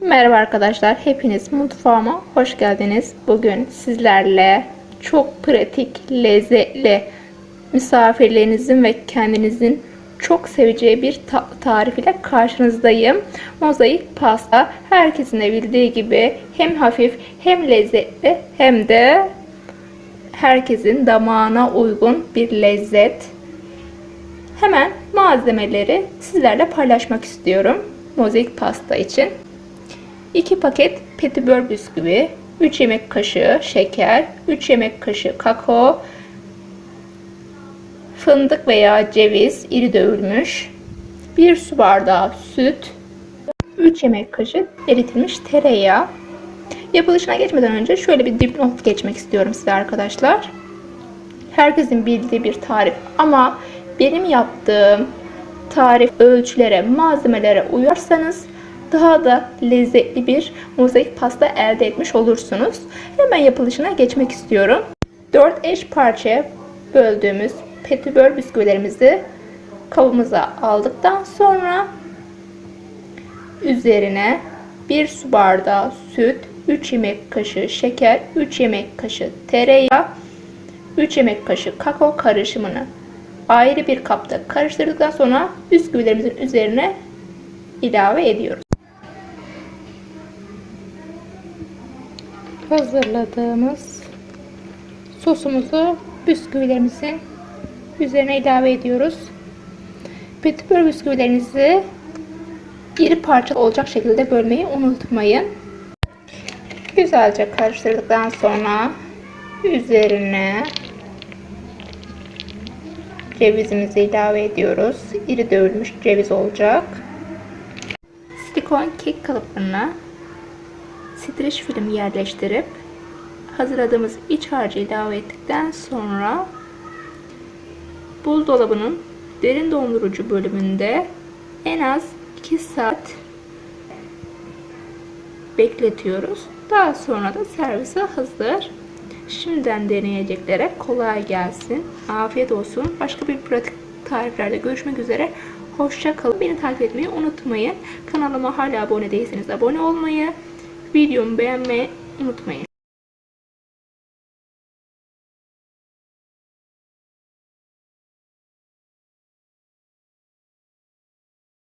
Merhaba arkadaşlar, hepiniz mutfağıma hoş geldiniz. Bugün sizlerle çok pratik, lezzetli, misafirlerinizin ve kendinizin çok seveceği bir ta- tarif ile karşınızdayım. Mozaik pasta herkesin de bildiği gibi hem hafif hem lezzetli hem de herkesin damağına uygun bir lezzet. Hemen malzemeleri sizlerle paylaşmak istiyorum. Mozaik pasta için. 2 paket petibör bisküvi, 3 yemek kaşığı şeker, 3 yemek kaşığı kakao, fındık veya ceviz iri dövülmüş, 1 su bardağı süt, 3 yemek kaşığı eritilmiş tereyağı. Yapılışına geçmeden önce şöyle bir dipnot geçmek istiyorum size arkadaşlar. Herkesin bildiği bir tarif ama benim yaptığım tarif ölçülere, malzemelere uyarsanız daha da lezzetli bir mozaik pasta elde etmiş olursunuz. Hemen yapılışına geçmek istiyorum. 4 eş parçaya böldüğümüz petibör bisküvilerimizi kabımıza aldıktan sonra üzerine 1 su bardağı süt, 3 yemek kaşığı şeker, 3 yemek kaşığı tereyağı, 3 yemek kaşığı kakao karışımını ayrı bir kapta karıştırdıktan sonra bisküvilerimizin üzerine ilave ediyoruz. Hazırladığımız sosumuzu bisküvilerimizin üzerine ilave ediyoruz. Petibör bisküvilerinizi iri parça olacak şekilde bölmeyi unutmayın. Güzelce karıştırdıktan sonra üzerine cevizimizi ilave ediyoruz. İri dövülmüş ceviz olacak. Silikon kek kalıplarına streç film yerleştirip hazırladığımız iç harcı ilave ettikten sonra buzdolabının derin dondurucu bölümünde en az 2 saat bekletiyoruz. Daha sonra da servise hazır. Şimdiden deneyeceklere kolay gelsin. Afiyet olsun. Başka bir pratik tariflerde görüşmek üzere. Hoşça kalın. Beni takip etmeyi unutmayın. Kanalıma hala abone değilseniz abone olmayı, videomu beğenmeyi unutmayın.